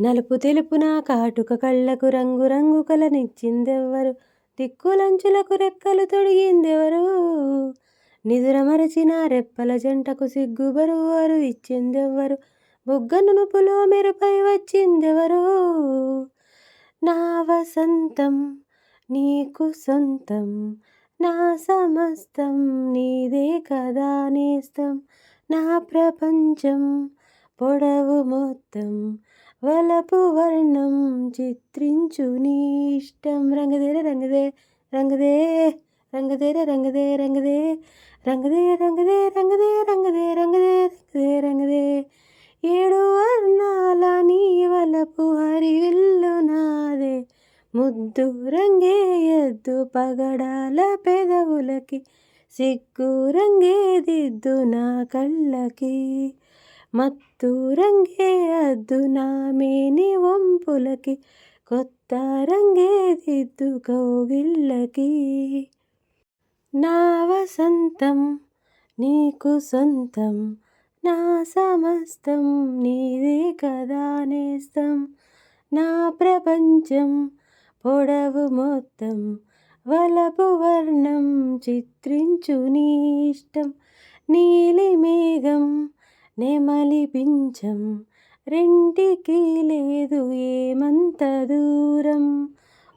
నలుపు తెలుపు నా కాటుక కళ్ళకు రంగు రంగు కలనిచ్చిందెవ్వరు? దిక్కులంచులకు రెక్కలు తొడిగిందెవరు? నిదుర మరచిన రెప్పల జంటకు సిగ్గు బరువారు ఇచ్చిందెవ్వరు? బుగ్గను నునుపులో మెరుపై వచ్చిందెవరు? నా వసంతం నీకు సొంతం నా సమస్తం నీదే కదా నేస్తం. నా ప్రపంచం పొడవు మొత్తం వలపు వర్ణం చిత్రించు నీ ఇష్టం. రంగదేర రంగదే రంగదే రంగదేరే రంగదే రంగదే రంగదే రంగదే రంగదే రంగదే రంగదే రంగదే రంగదే. ఏడు వర్ణాల నీ వలపు హరివిల్లు నాదే. ముద్దు రంగేయద్దు పగడాల పెదవులకి సిగ్గు రంగేదిద్దు నా కళ్ళకి. మత్తు రంగే అద్దు నా వంపులకి కొత్త రంగేదిద్దు కౌగిళ్ళకి. నా వసంతం నీకు సొంతం నా సమస్తం నీదే కదా నేస్తం. నా ప్రపంచం పొడవు మొత్తం వలపు వర్ణం చిత్రించు నీ ఇష్టం. నీలి మేఘం నెమలి పించం రెంటికి లేదు ఏమంత దూరం.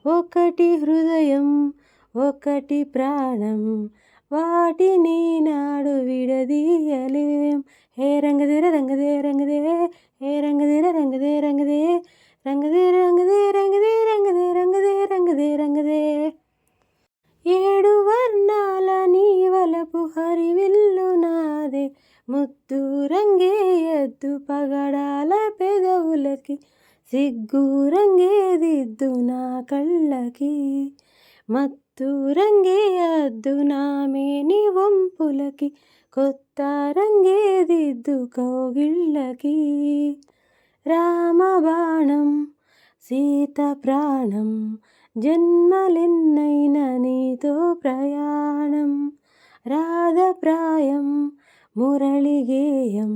ఒకటి హృదయం ఒకటి ప్రాణం. వాటిని నాడు విడదీయలేం. హే రంగదేర రంగదే రంగదే. హే రంగదేర రంగదే రంగదే. రంగదే రంగదే రంగదే రంగదే రంగదే రంగదే రంగదే. ఏడు వర్ణాల నీ వలపు హరివిల్ ముద్దు రంగేయద్దు పగడాల పెదవులకి సిగ్గు రంగేదిద్దు నా కళ్ళకి. మత్తు రంగేయద్దు నా మేని వంపులకి కొత్త రంగేదిద్దు కోగిళ్ళకి. రామ బాణం సీత ప్రాణం జన్మలెన్నైన నీతో ప్రయాణం. రాధ ప్రాయం మురళిగేయం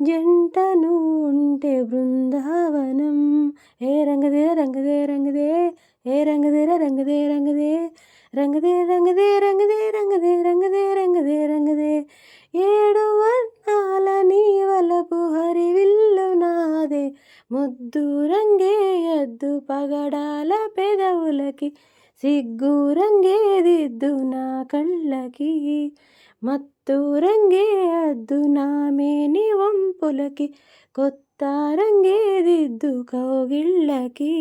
జంటను ఉంటే బృందావనం ఏ రంగదే రంగదే రంగదే ఏ రంగదేర రంగదే రంగదే రంగదే రంగదే రంగదే రంగదే రంగదే రంగదే రంగదే ఏడు వర్ణాల నీ వలపు హరివిల్లు నాదే ముద్దు రంగేయద్దు పగడాల పెదవులకి సిగ్గు రంగేదిద్దు నా కళ్ళకి మత్తు రంగే అద్దు నా మేని వంపులకి కొత్త రంగేదిద్దు కౌగిళ్ళకి.